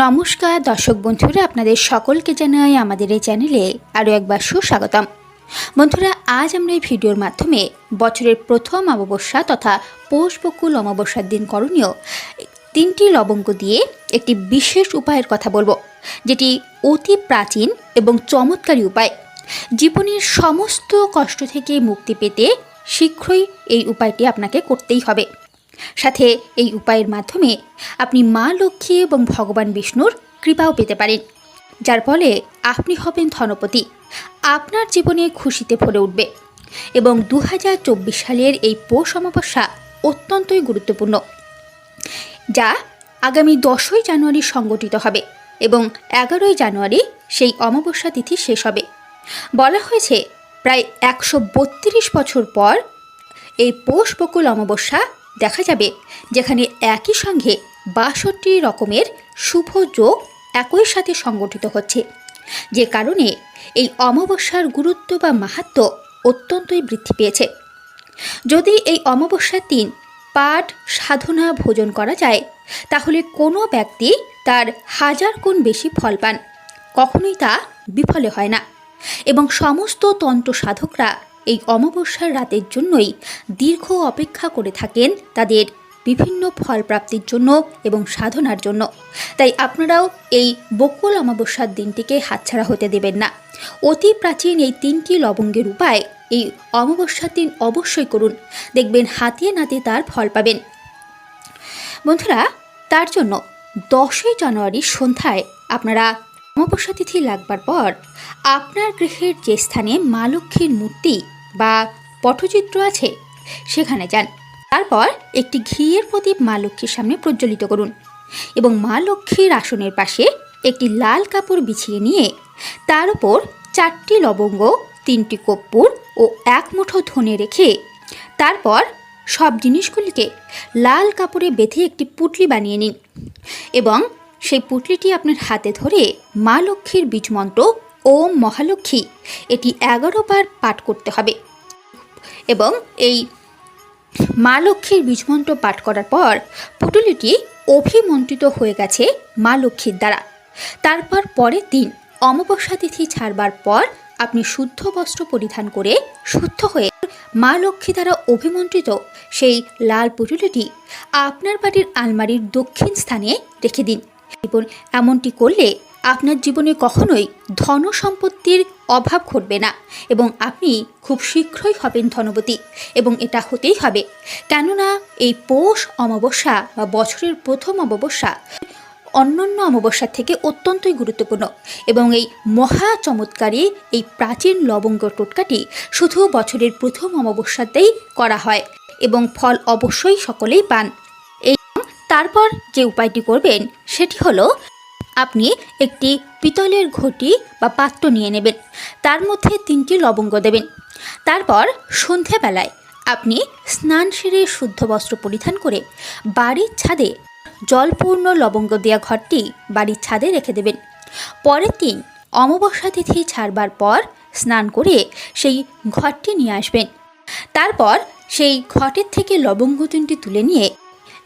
নমস্কার, দর্শক বন্ধুরা, আপনাদের সকলকে জানাই আমাদের এই চ্যানেলে আরও একবার সুস্বাগতম। বন্ধুরা, আজ আমরা এই ভিডিওর মাধ্যমে বছরের প্রথম অমাবস্যা তথা পৌষ বকুল অমাবস্যার দিন করণীয় তিনটি লবঙ্গ দিয়ে একটি বিশেষ উপায়ের কথা বলব, যেটি অতি প্রাচীন এবং চমৎকারী উপায়। জীবনের সমস্ত কষ্ট থেকে মুক্তি পেতে শীঘ্রই এই উপায়টি আপনাকে করতেই হবে। সাথে এই উপায়ের মাধ্যমে আপনি মা লক্ষ্মী এবং ভগবান বিষ্ণুর কৃপাও পেতে পারেন। যার ফলে আপনি হবেন ধনপতি। আপনার জীবনে খুশিতে ভরে উঠবে। এবং দু হাজার চব্বিশ সালের এই পৌষ অমাবস্যা অত্যন্তই গুরুত্বপূর্ণ, যা আগামী দশই জানুয়ারি সংগঠিত হবে এবং এগারোই জানুয়ারি সেই অমাবস্যা তিথি শেষ হবে। বলা হয়েছে, প্রায় একশো বত্রিশ বছর পর এই পৌষ বকুল অমাবস্যা দেখা যাবে যেখানে একই সঙ্গে বাষট্টি রকমের শুভ যোগ একই সাথে সংগঠিত হচ্ছে। যে কারণে এই অমাবস্যার গুরুত্ব বা মাহাত্ম অত্যন্তই বৃদ্ধি পেয়েছে। যদি এই অমাবস্যার দিন পাঠ, সাধনা, ভোজন করা যায়, তাহলে কোনো ব্যক্তি তার হাজার গুণ বেশি ফল পান। কখনোই তা বিফলে হয় না। এবং সমস্ত তন্ত্র সাধকরা এই অমাবস্যার রাতের জন্যই দীর্ঘ অপেক্ষা করে থাকেন তাদের বিভিন্ন ফল প্রাপ্তির জন্য এবং সাধনার জন্য। তাই আপনারাও এই বকুল অমাবস্যার দিনটিকে হাতছাড়া হতে দেবেন না। অতি প্রাচীন এই তিনটি লবঙ্গের উপায় এই অমাবস্যার দিন অবশ্যই করুন। দেখবেন হাতিয়ে নাতে তার ফল পাবেন। বন্ধুরা, তার জন্য দশই জানুয়ারি সন্ধ্যায় আপনারা অমাবস্যা তিথি লাগবার পর আপনার গৃহের যে স্থানে মা লক্ষ্মীর মূর্তি বা পটচিত্র আছে, সেখানে যান। তারপর একটি ঘিয়ের প্রদীপ মা লক্ষ্মীর সামনে প্রজ্বলিত করুন এবং মা লক্ষ্মীর আসনের পাশে একটি লাল কাপড় বিছিয়ে নিয়ে তার উপর চারটি লবঙ্গ, তিনটি কর্পূর ও এক মুঠো ধনে রেখে তারপর সব জিনিসগুলিকে লাল কাপড়ে বেঁধে একটি পুটলি বানিয়ে নিন এবং সেই পুটলিটি আপনার হাতে ধরে মা লক্ষ্মীর বীজমন্ত্র ওম মহালক্ষ্মী, এটি এগারো বার পাঠ করতে হবে। এবং এই মা লক্ষ্মীর বীজমন্ত্র পাঠ করার পর পুটুলিটি অভিমন্ত্রিত হয়ে গেছে মা লক্ষ্মীর দ্বারা। তারপর পরের দিন অমাবস্যা তিথি ছাড়বার পর আপনি শুদ্ধ বস্ত্র পরিধান করে শুদ্ধ হয়ে মা লক্ষ্মী দ্বারা অভিমন্ত্রিত সেই লাল পুটুলিটি আপনার বাড়ির আলমারির দক্ষিণ স্থানে রেখে দিন। এবং এমনটি করলে আপনার জীবনে কখনোই ধন সম্পত্তির অভাব ঘটবে না এবং আপনি খুব শীঘ্রই হবেন ধনবতী এবং এটা হতেই হবে। কেননা এই পৌষ অমাবস্যা বা বছরের প্রথম অমাবস্যা অন্যান্য অমাবস্যার থেকে অত্যন্তই গুরুত্বপূর্ণ এবং এই মহা চমৎকারী এই প্রাচীন লবঙ্গ টোটকাটি শুধু বছরের প্রথম অমাবস্যাতেই করা হয় এবং ফল অবশ্যই সকলেই পান। এই তারপর যে উপায়টি করবেন সেটি হলো আপনি একটি পিতলের ঘটি বা পাত্র নিয়ে নেবেন। তার মধ্যে তিনটি লবঙ্গ দেবেন। তারপর সন্ধেবেলায় আপনি স্নান সেরে শুদ্ধ বস্ত্র পরিধান করে বাড়ির ছাদে জলপূর্ণ লবঙ্গ দেওয়া ঘরটি বাড়ির ছাদে রেখে দেবেন। পরের দিন অমাবস্যা তিথি ছাড়বার পর স্নান করে সেই ঘরটি নিয়ে আসবেন। তারপর সেই ঘটের থেকে লবঙ্গ তিনটি তুলে নিয়ে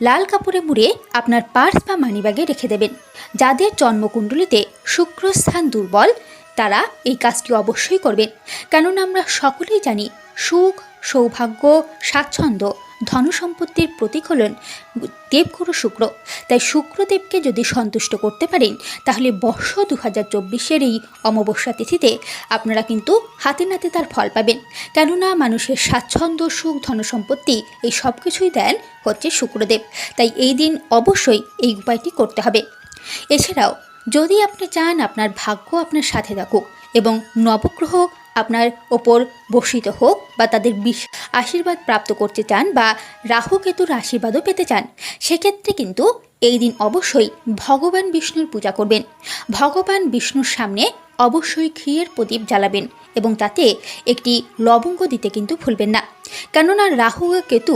লাল কাপড়ে মুড়ে আপনার পার্স বা মানিব্যাগে রেখে দেবেন। যাদের জন্মকুণ্ডলিতে শুক্রস্থান দুর্বল, তারা এই কাজটি অবশ্যই করবেন। কেননা আমরা সকলেই জানি, সুখ, সৌভাগ্য, স্বাচ্ছন্দ্য। ধনসম্পত্তির প্রতীক হলেন দেবগুরু শুক্র। তাই শুক্রদেবকে যদি সন্তুষ্ট করতে পারেন, তাহলে বর্ষ দু হাজার চব্বিশের এই অমাবস্যা তিথিতে আপনারা কিন্তু হাতে নাতে তার ফল পাবেন। কেননা মানুষের স্বাচ্ছন্দ্য, সুখ, ধনসম্পত্তি এই সব কিছুই দেন হচ্ছে শুক্রদেব। তাই এই দিন অবশ্যই এই উপায়টি করতে হবে। এছাড়াও যদি আপনি চান আপনার ভাগ্য আপনার সাথে থাকুক এবং নবগ্রহ আপনার ওপর বর্ষিত হোক বা তাদের বিশ আশীর্বাদ প্রাপ্ত করতে চান বা রাহু কেতুর আশীর্বাদও পেতে চান, সেক্ষেত্রে কিন্তু এই দিন অবশ্যই ভগবান বিষ্ণুর পূজা করবেন। ভগবান বিষ্ণুর সামনে অবশ্যই ক্ষীরের প্রদীপ জ্বালাবেন এবং তাতে একটি লবঙ্গ দিতে কিন্তু ভুলবেন না। কেননা রাহু কেতু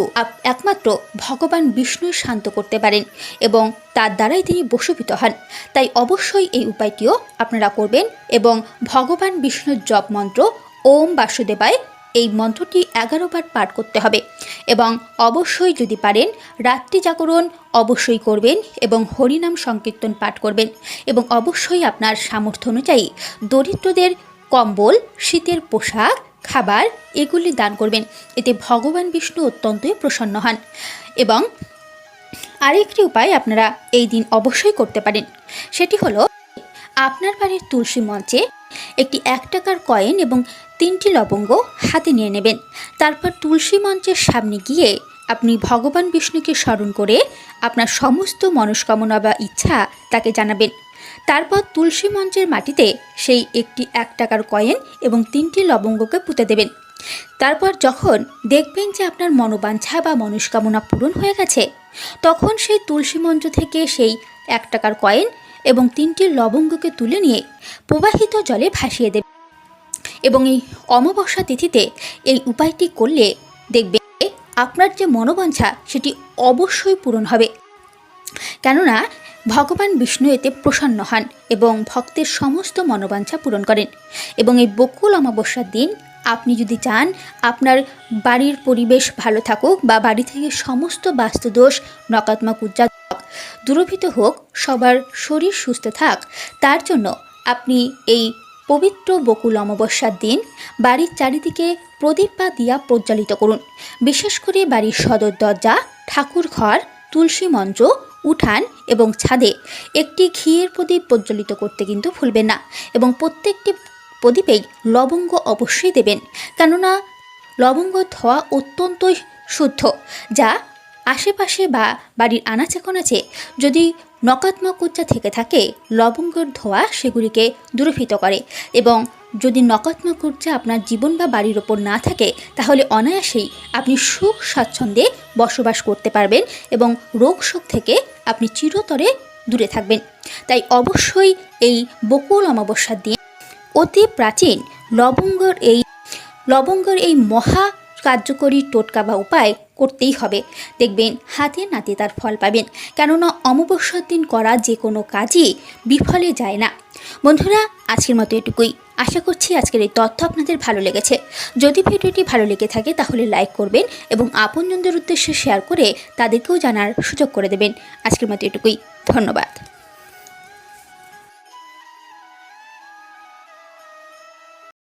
একমাত্র ভগবান বিষ্ণু শান্ত করতে পারেন এবং তার দ্বারাই তিনি বশীভূত হন। তাই অবশ্যই এই উপায়টিও আপনারা করবেন এবং ভগবান বিষ্ণুর জপ মন্ত্র ওম বাসুদেবায় এই মন্ত্রটি এগারো বার পাঠ করতে হবে এবং অবশ্যই যদি পারেন, রাত্রি জাগরণ অবশ্যই করবেন এবং হরিনাম সংকীর্তন পাঠ করবেন এবং অবশ্যই আপনার সামর্থ্য অনুযায়ী দরিদ্রদের কম্বল, শীতের পোশাক, খাবার এগুলি দান করবেন। এতে ভগবান বিষ্ণু অত্যন্তই প্রসন্ন হন এবং আরেকটি উপায় আপনারা এই দিন অবশ্যই করতে পারেন। সেটি হলো, আপনার বাড়ির তুলসী মঞ্চে একটি এক টাকার কয়েন এবং তিনটি লবঙ্গ হাতে নিয়ে নেবেন। তারপর তুলসী মঞ্চের সামনে গিয়ে আপনি ভগবান বিষ্ণুকে স্মরণ করে আপনার সমস্ত মনস্কামনা বা ইচ্ছা তাকে জানাবেন। তারপর তুলসী মঞ্চের মাটিতে সেই একটি এক টাকার কয়েন এবং তিনটি লবঙ্গকে পুঁতে দেবেন। তারপর যখন দেখবেন যে আপনার মনোবাঞ্ছা বা মনস্কামনা পূরণ হয়ে গেছে, তখন সেই তুলসী মঞ্চ থেকে সেই এক টাকার কয়েন এবং তিনটি লবঙ্গকে তুলে নিয়ে প্রবাহিত জলে ভাসিয়ে দেবে এবং এই অমাবস্যা তিথিতে এই উপায়টি করলে দেখবে আপনার যে মনোবাঞ্ছা সেটি অবশ্যই পূরণ হবে। কেননা, ভগবান বিষ্ণু এতে প্রসন্ন হন এবং ভক্তের সমস্ত মনোবাঞ্ছা পূরণ করেন এবং এই বকুল অমাবস্যার দিন আপনি যদি চান আপনার বাড়ির পরিবেশ ভালো থাকুক বা বাড়ি থেকে সমস্ত বাস্তুদোষ, নকাত্মক উজ্জা দূরভীত হোক, সবার শরীর সুস্থ থাক, তার জন্য আপনি এই পবিত্র বকুল অমাবস্যার দিন বাড়ির চারিদিকে প্রদীপ বা দিয়া প্রজ্বলিত করুন। বিশেষ করে বাড়ির সদর দরজা, ঠাকুর ঘর, তুলসী মঞ্চ, উঠান এবং ছাদে একটি ঘিয়ের প্রদীপ প্রজ্বলিত করতে কিন্তু ভুলবেন না এবং প্রত্যেকটি প্রদীপেই লবঙ্গ অবশ্যই দেবেন। কেননা লবঙ্গ ধোয়া অত্যন্তই শুদ্ধ, যা আশেপাশে বা বাড়ির আনাচে কোনাচে যদি নকাত্মক উচ্চা থেকে থাকে, লবঙ্গের ধোয়া সেগুলিকে দূরীভূত করে এবং যদি নকাত্মক ঊর্জা আপনার জীবন বা বাড়ির ওপর না থাকে, তাহলে অনায়াসেই আপনি সুখ স্বাচ্ছন্দ্যে বসবাস করতে পারবেন এবং রোগ শোক থেকে আপনি চিরতরে দূরে থাকবেন। তাই অবশ্যই এই বকুল অমাবস্যার দিন অতি প্রাচীন লবঙ্গর এই লবঙ্গর এই মহা কার্যকরী টোটকা বা উপায় করতেই হবে। দেখবেন হাতে নাতে তার ফল পাবেন। কেননা অমাবস্যার দিন করা যে কোনো কাজই বিফলে যায় না। বন্ধুরা, আজকের মতো এটুকুই। আশা করছি আজকের এই তথ্য আপনাদের ভালো লেগেছে। যদি ভিডিওটি ভালো লেগে থাকে তাহলে লাইক করবেন এবং আপনজনদের উদ্দেশ্যে শেয়ার করে তাদেরকেও জানার সুযোগ করে দেবেন। আজকের মতো এটুকুই। ধন্যবাদ।